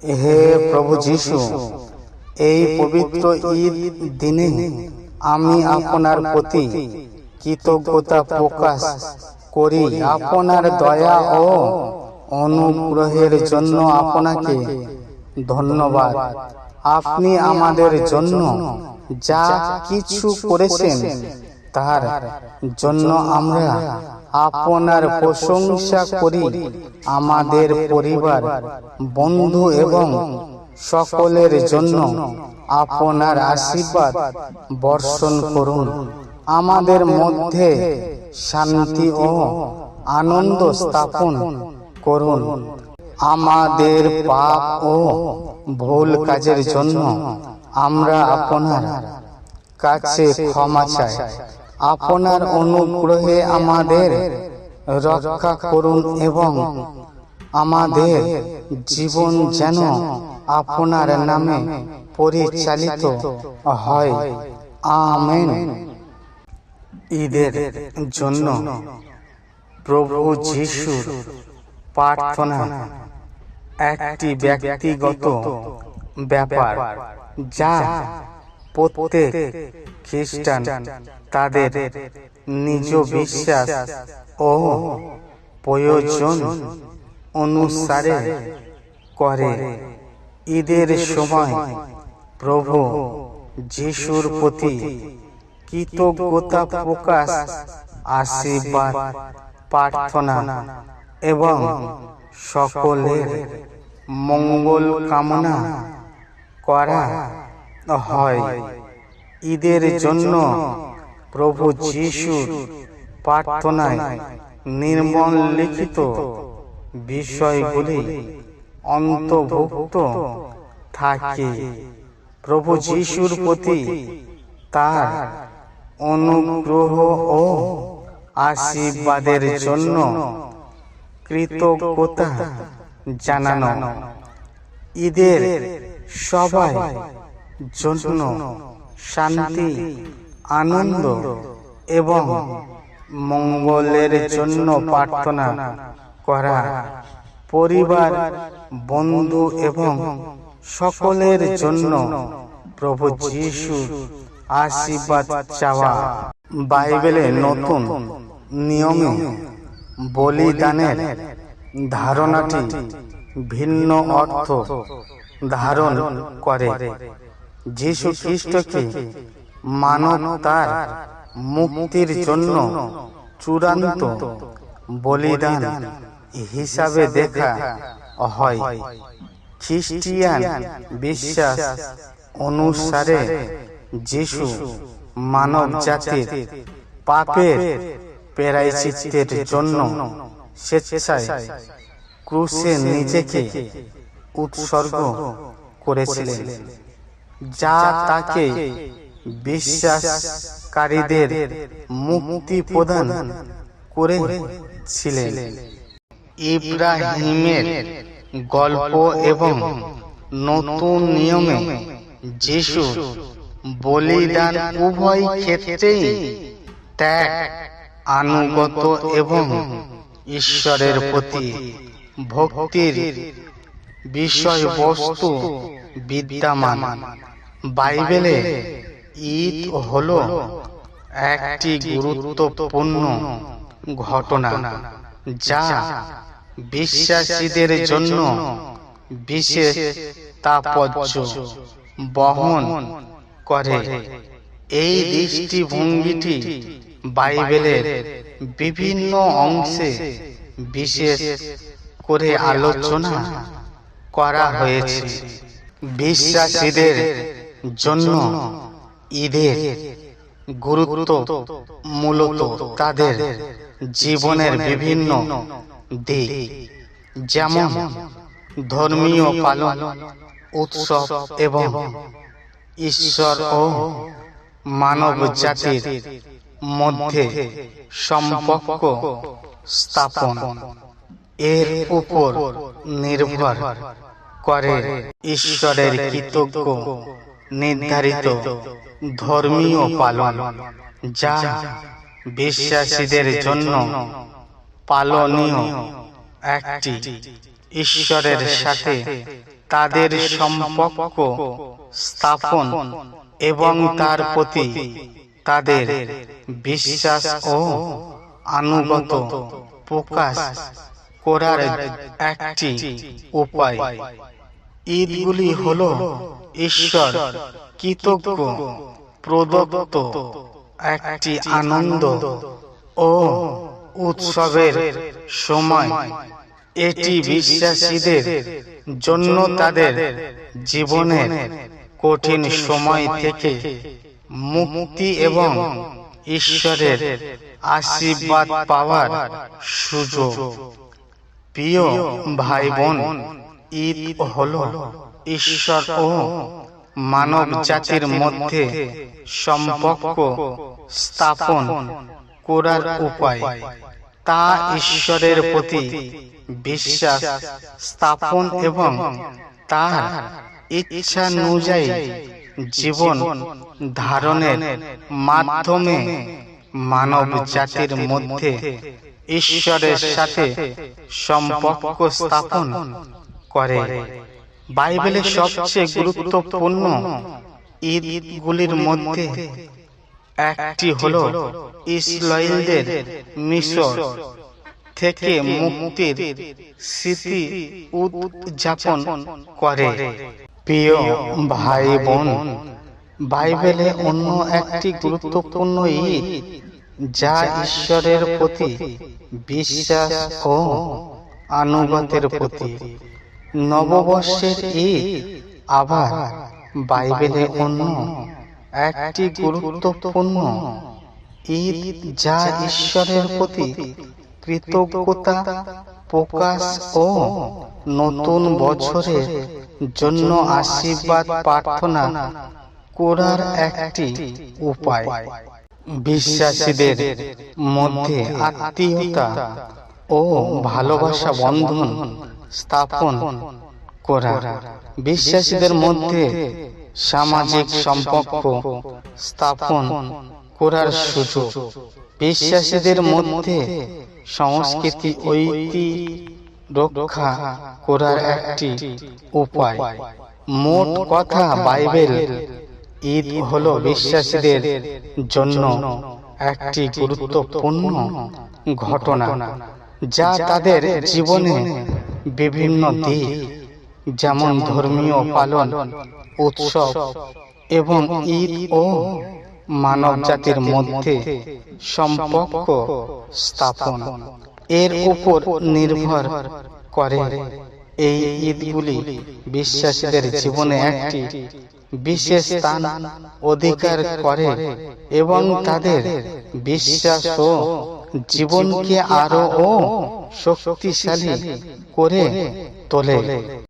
হে প্রভু যিশু এই পবিত্র ঈদ দিনে আমি আপনার প্রতি কৃতজ্ঞতা প্রকাশ করি। আপনার দয়া ও অনুগ্রহের জন্য আপনাকে ধন্যবাদ। আপনি আমাদের জন্য যা কিছু করেছেন তার জন্য আমরা আপনার প্রশংসা করি আমাদের পরিবার, বন্ধু এবং সকলের জন্য আপনার আশীর্বাদ বর্ষণ করুন। আমাদের মধ্যে শান্তি ও আনন্দ স্থাপন করুন। আমাদের পাপ ও ভুল কাজের জন্য আমরা আপনার কাছে ক্ষমা চাই। আপনার অনুগ্রহে আমাদের রক্ষা করুন এবং আমাদের জীবন যেন আপনার নামে পরিচালিত হয়। আমেন। ঈদের জন্য প্রভু যিশুর প্রার্থনা একটি ব্যক্তিগত ব্যাপার, যা প্রত্যেক খ্রিস্টান তাদের নিজ বিশ্বাস ও প্রয়োজন অনুসারে করে। ঈদের সময় প্রভু যিশুর প্রতি কৃতজ্ঞতা প্রকাশ, আশীর্বাদ, প্রার্থনা এবং সকলের মঙ্গল কামনা করা হয়। ঈদের জন্য প্রভু যিশুর প্রার্থনায় নির্মলিখিত বিষয়গুলি অন্তর্ভুক্ত থাকে। প্রভু যিশুর প্রতি তার অনুগ্রহ ও আশীর্বাদের জন্য কৃতজ্ঞতা জানানো। ঈদের সবাই জন্য শান্তি আনন্দ এবং মঙ্গলের জন্য প্রার্থনা করা। পরিবার বন্ধু এবং সকলের জন্য প্রভু যিশু আশীর্বাদ চাওয়া। বাইবেলে নতুন নিয়মে বলিদানের ধারণাটি ভিন্ন অর্থ ধারণ করে। যীশু খ্রিস্টকে মানব তার মুক্তির জন্য চূড়ান্ত বলিদান হিসাবে দেখা হয়। খ্রিস্টিয়ান বিশ্বাস অনুসারে যিশু মানব জাতির পাপের পেরাইচিত্তের জন্য স্বেচ্ছায় ক্রুশে নিজেকে উৎসর্গ করেছিলেন। যা তাকে বিশ্বাসকারীদের মুক্তি প্রদান করেছিলেন। ইব্রাহিমের গল্প এবং নতুন নিয়মে যিশু বলিদান উভয় ক্ষেত্রেই ত্যাগ আনুগত এবং ঈশ্বরের প্রতি ভক্তির বিষয়বস্তু বিদ্যমান। বাইবেলে ঈদ হল একটি গুরুত্বপূর্ণ ঘটনা যা বিশ্বাসীদের জন্য বিশেষ তাৎপর্য বহন করে। এই দৃষ্টিভঙ্গিটি বাইবেলের বিভিন্ন অংশে বিশেষ করে আলোচনা করা হয়েছে। বিশ্বাসীদের জন্য ঈদের গুরুত্ব মূলত তাদের জীবনের বিভিন্ন দিক, যেমন ধর্মীয় পালন, উৎসব এবং ঈশ্বর ও মানব জাতির মধ্যে সম্পর্ক স্থাপন। এর উপর নির্ভর করে ঈশ্বরের কৃতজ্ঞ, নির্ধারিত ধর্মীয় পালন, যা বিশ্বাসীদের জন্য পালনীয় একটি। ঈশ্বরের সাথে তাদের সম্পর্ক স্থাপন এবং তার প্রতি তাদের বিশ্বাস ও আনুগত প্রকাশ করার একটি উপায়। ঈদগুলি হল ঈশ্বর, কৃতজ্ঞ, প্রদত্ত একটি আনন্দ ও উৎসবের সময়। এটি বিশ্বাসীদের জন্য তাদের জীবনের কঠিন সময় থেকে মুক্তি এবং ঈশ্বরের আশীর্বাদ পাওয়ার সুযোগ। প্রিয় ভাই বোন ঈদ হল ঈশ্বর ও মানব জাতির মধ্যে সম্পর্ক স্থাপন করার উপায়। তা ঈশ্বরের প্রতি বিশ্বাস স্থাপন এবং তার ইচ্ছা অনুযায়ী জীবন ধারণের মাধ্যমে মানব জাতির মধ্যে ঈশ্বরের সাথে সম্পর্ক স্থাপন করে। বাইবেলের সবচেয়ে গুরুত্বপূর্ণ ঈদগুলির মধ্যে একটি হল ইসরায়েলদের মিশর থেকে মুক্তির স্মৃতি উদযাপন করে। প্রিয় ভাই বোন বাইবেলে অন্য একটি গুরুত্বপূর্ণ ঈদ যা ঈশ্বরের প্রতি বিশ্বাস ও আনুগতের প্রতি। নববর্ষের ঈদ আবার বাইবেলে অন্য একটি গুরুত্বপূর্ণ ঈদ যা ঈশ্বরের প্রতি কৃতজ্ঞতা প্রকাশ ও নতুন বছরের জন্য আশীর্বাদ প্রার্থনা করার একটি উপায়। বিশ্বাসীদের মধ্যে আত্মীয়তা ও ভালোবাসা বন্ধন স্থাপন করা। বিশ্বাসীদের মধ্যে সামাজিক সম্পর্ক স্থাপন করার সুযোগ। বিশ্বাসীদের মধ্যে সংস্কৃতি, ঐতি রক্ষা করার একটি উপায়। মোট কথা বাইবেল ঈদ হলো বিশ্বাসীদের জন্য একটি গুরুত্বপূর্ণ ঘটনা যা তাদের জীবনে বিভিন্ন দিক যেমন ধর্মীয় পালন উৎসব এবং ঈদ ও মানব জাতির মধ্যে সম্পর্ক স্থাপন। এর উপর নির্ভর করে এই ঈদগুলি বিশ্বাসীদের জীবনে একটি বিশেষ স্থান, অধিকার করে এবং তাদের বিশ্বাস ও জীবনকে আরও শক্তিশালী করে তোলে।